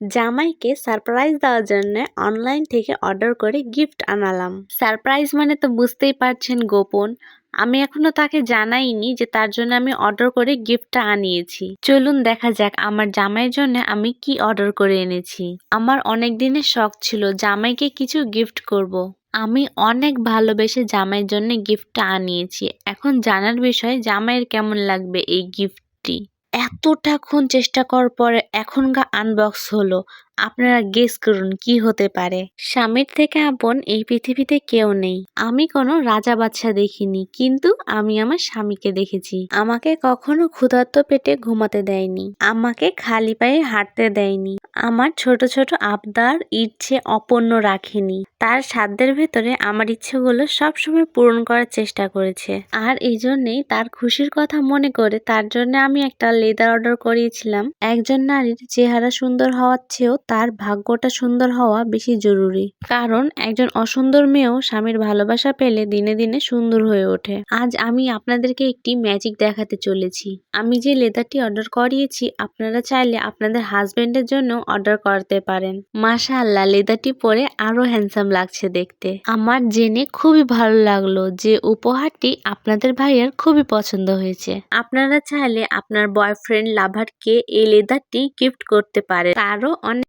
জামাইকে সারপ্রাইজ দেওয়ার জন্য অনলাইন থেকে অর্ডার করে গিফট আনালাম। সারপ্রাইজ মানে তো বুঝতেই পারছেন গোপন। আমি এখনও তাকে জানাইনি যে তার জন্য আমি অর্ডার করে গিফটটা আনিয়েছি। চলুন দেখা যাক আমার জামাইয়ের জন্য আমি কি অর্ডার করে এনেছি। আমার অনেক দিনের শখ ছিল জামাইকে কিছু গিফট করব। আমি অনেক ভালোবেসে জামাইয়ের জন্য গিফটটা আনিয়েছি। এখন জানার বিষয় জামাইয়ের কেমন লাগবে এই গিফটটি এতটাক্ষণ চেষ্টা করার পরে এখনকার আনবক্স হলো। আপনারা গেস করুন কি হতে পারে। স্বামীর থেকে আপন এই পৃথিবীতে কেউ নেই। আমি কোনো রাজা বাচ্চা দেখিনি, কিন্তু আমি আমার স্বামীকে দেখেছি। আমাকে কখনো ক্ষুধার্ত পেটে ঘুমাতে দেয়নি। আমাকে খালি পায়ে হাঁটতে দেয়নি। আমার ছোট ছোট আবদার ইচ্ছে অপূর্ণ রাখেনি। তার সাধ্যের ভেতরে আমার ইচ্ছেগুলো সবসময় পূরণ করার চেষ্টা করেছে। আর এই জন্যেই তার খুশির কথা মনে করে তার জন্য আমি একটা লেদার অর্ডার করিয়েছিলাম। একজন নারীর চেহারা সুন্দর হওয়ার চেয়েও তার ভাগ্যটা সুন্দর হওয়া বেশি জরুরি। কারণ একজন অসুন্দর মেয়েও স্বামীর ভালোবাসা পেলে দিনে দিনে সুন্দর হয়ে ওঠে। আজ আমি আপনাদেরকে একটি ম্যাজিক দেখাতে চলেছি। আমি যে লেদারটি অর্ডার করিয়েছি, আপনারা চাইলে আপনাদের হাজবেন্ডের জন্য অর্ডার করতে পারেন। মাশা আল্লাহ লেদারটি পরে আরও হ্যান্ডসাম লাগছে দেখতে। আমার জেনে খুবই ভালো লাগল যে উপহারটি আপনাদের ভাইয়ের খুবই পছন্দ হয়েছে। আপনারা চাইলে আপনার বয়ফ্রেন্ড লাভারকে এই লেদারটি গিফট করতে পারে তারও অনেক